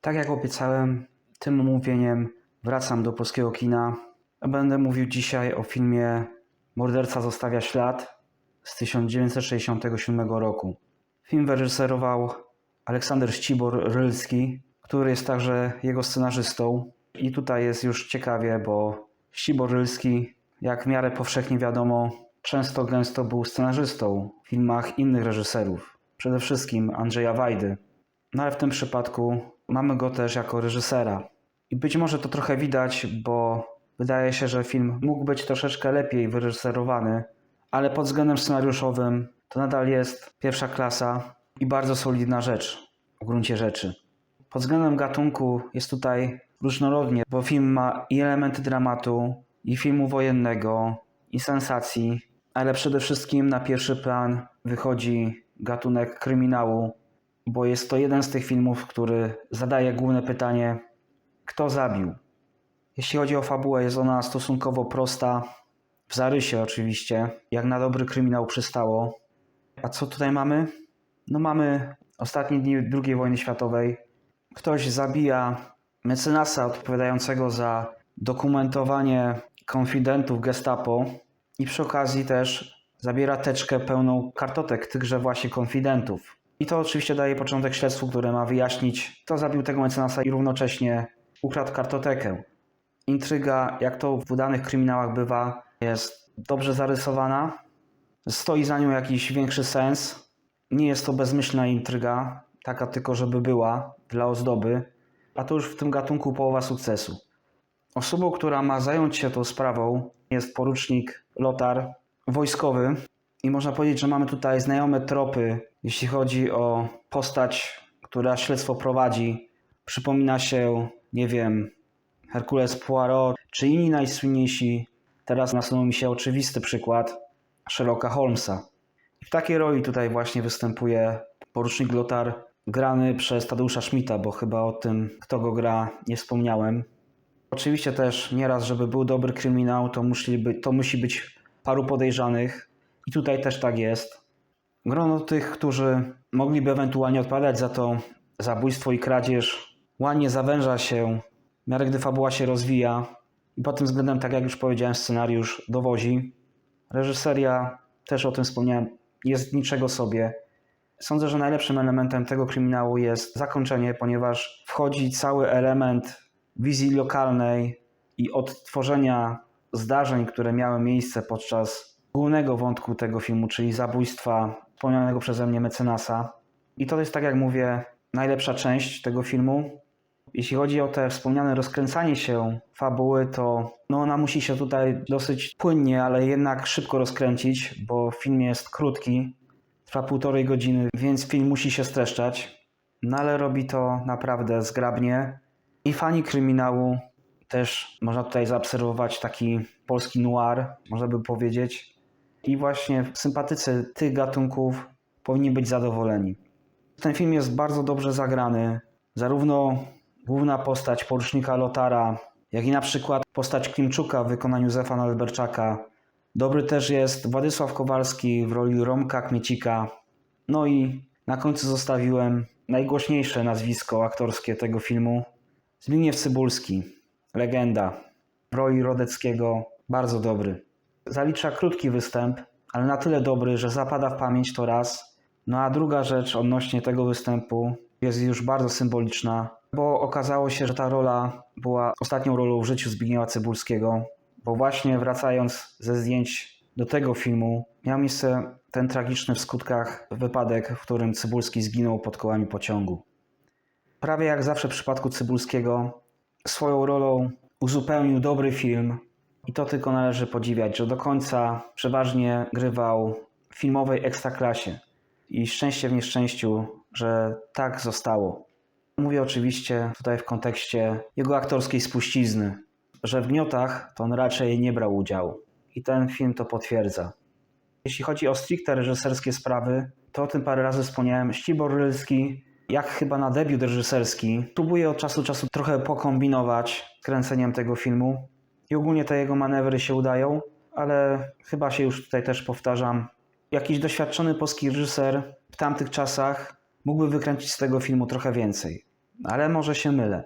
Tak jak obiecałem, tym omówieniem wracam do polskiego kina. Będę mówił dzisiaj o filmie Morderca zostawia ślad z 1967 roku. Film wyreżyserował Aleksander Ścibor-Rylski, który jest także jego scenarzystą. I tutaj jest już ciekawie, bo Ścibor-Rylski, jak w miarę powszechnie wiadomo, często gęsto był scenarzystą w filmach innych reżyserów. Przede wszystkim Andrzeja Wajdy. No ale w tym przypadku mamy go też jako reżysera. I być może to trochę widać, bo wydaje się, że film mógł być troszeczkę lepiej wyreżyserowany, ale pod względem scenariuszowym to nadal jest pierwsza klasa i bardzo solidna rzecz w gruncie rzeczy. Pod względem gatunku jest tutaj różnorodnie, bo film ma i elementy dramatu, i filmu wojennego, i sensacji, ale przede wszystkim na pierwszy plan wychodzi gatunek kryminału, bo jest to jeden z tych filmów, który zadaje główne pytanie: kto zabił? Jeśli chodzi o fabułę, jest ona stosunkowo prosta, w zarysie oczywiście, jak na dobry kryminał przystało. A co tutaj mamy? No mamy ostatnie dni II wojny światowej. Ktoś zabija mecenasa odpowiadającego za dokumentowanie konfidentów gestapo i przy okazji też zabiera teczkę pełną kartotek tychże właśnie konfidentów. I to oczywiście daje początek śledztwu, które ma wyjaśnić, kto zabił tego mecenasa i równocześnie ukradł kartotekę. Intryga, jak to w udanych kryminałach bywa, jest dobrze zarysowana. Stoi za nią jakiś większy sens. Nie jest to bezmyślna intryga, taka tylko, żeby była dla ozdoby, a to już w tym gatunku połowa sukcesu. Osobą, która ma zająć się tą sprawą, jest porucznik Lotar, wojskowy. I można powiedzieć, że mamy tutaj znajome tropy, jeśli chodzi o postać, która śledztwo prowadzi. Przypomina się, nie wiem, Hercules Poirot, czy inni najsłynniejsi. Teraz nasunął mi się oczywisty przykład Sherlocka Holmesa. W takiej roli tutaj właśnie występuje porucznik Lotar, grany przez Tadeusza Schmidta, bo chyba o tym, kto go gra, nie wspomniałem. Oczywiście też nieraz, żeby był dobry kryminał, to być, to musi być paru podejrzanych. I tutaj też tak jest. Grono tych, którzy mogliby ewentualnie odpowiadać za to zabójstwo i kradzież, ładnie zawęża się, w miarę gdy fabuła się rozwija. I pod tym względem, tak jak już powiedziałem, scenariusz dowozi. Reżyseria, też o tym wspomniałem, jest niczego sobie. Sądzę, że najlepszym elementem tego kryminału jest zakończenie, ponieważ wchodzi cały element wizji lokalnej i odtworzenia zdarzeń, które miały miejsce podczas głównego wątku tego filmu, czyli zabójstwa wspomnianego przeze mnie mecenasa. I to jest, tak jak mówię, najlepsza część tego filmu. Jeśli chodzi o te wspomniane rozkręcanie się fabuły, to no ona musi się tutaj dosyć płynnie, ale jednak szybko rozkręcić, bo film jest krótki, trwa półtorej godziny, więc film musi się streszczać. No ale robi to naprawdę zgrabnie. I fani kryminału też można tutaj zaobserwować taki polski noir, można by powiedzieć. I właśnie sympatycy tych gatunków powinni być zadowoleni. Ten film jest bardzo dobrze zagrany. Zarówno główna postać porucznika Lotara, jak i na przykład postać Klimczuka w wykonaniu Józefa Nalberczaka. Dobry też jest Władysław Kowalski w roli Romka Kmiecika. No i na końcu zostawiłem najgłośniejsze nazwisko aktorskie tego filmu. Zbigniew Cybulski, legenda w roli Rodeckiego, bardzo dobry. Zalicza krótki występ, ale na tyle dobry, że zapada w pamięć to raz. No a druga rzecz odnośnie tego występu jest już bardzo symboliczna, bo okazało się, że ta rola była ostatnią rolą w życiu Zbigniewa Cybulskiego, bo właśnie wracając ze zdjęć do tego filmu, miał miejsce ten tragiczny w skutkach wypadek, w którym Cybulski zginął pod kołami pociągu. Prawie jak zawsze w przypadku Cybulskiego, swoją rolą uzupełnił dobry film i to tylko należy podziwiać, że do końca przeważnie grywał w filmowej ekstraklasie i szczęście w nieszczęściu, że tak zostało. Mówię oczywiście tutaj w kontekście jego aktorskiej spuścizny, że w gniotach to on raczej nie brał udziału i ten film to potwierdza. Jeśli chodzi o stricte reżyserskie sprawy, to o tym parę razy wspomniałem. Ścibor Rylski jak chyba na debiut reżyserski, próbuje od czasu do czasu trochę pokombinować kręceniem tego filmu. I ogólnie te jego manewry się udają, ale chyba się już tutaj też powtarzam. Jakiś doświadczony polski reżyser w tamtych czasach mógłby wykręcić z tego filmu trochę więcej. ale może się mylę.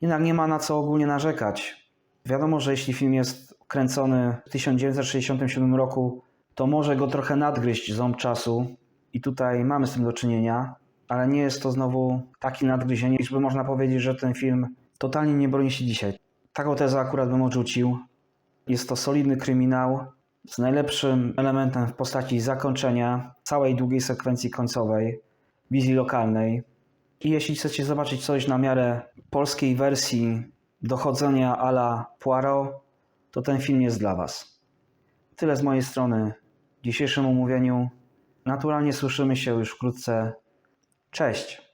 Jednak nie ma na co ogólnie narzekać. Wiadomo, że jeśli film jest kręcony w 1967 roku, to może go trochę nadgryźć ząb czasu i tutaj mamy z tym do czynienia, ale nie jest to znowu takie nadgryzienie, żeby można powiedzieć, że ten film totalnie nie broni się dzisiaj. Taką tezę akurat bym odrzucił. Jest to solidny kryminał z najlepszym elementem w postaci zakończenia całej długiej sekwencji końcowej, wizji lokalnej. I jeśli chcecie zobaczyć coś na miarę polskiej wersji dochodzenia à la Poirot, to ten film jest dla Was. Tyle z mojej strony w dzisiejszym omówieniu. Naturalnie słyszymy się już wkrótce. Cześć!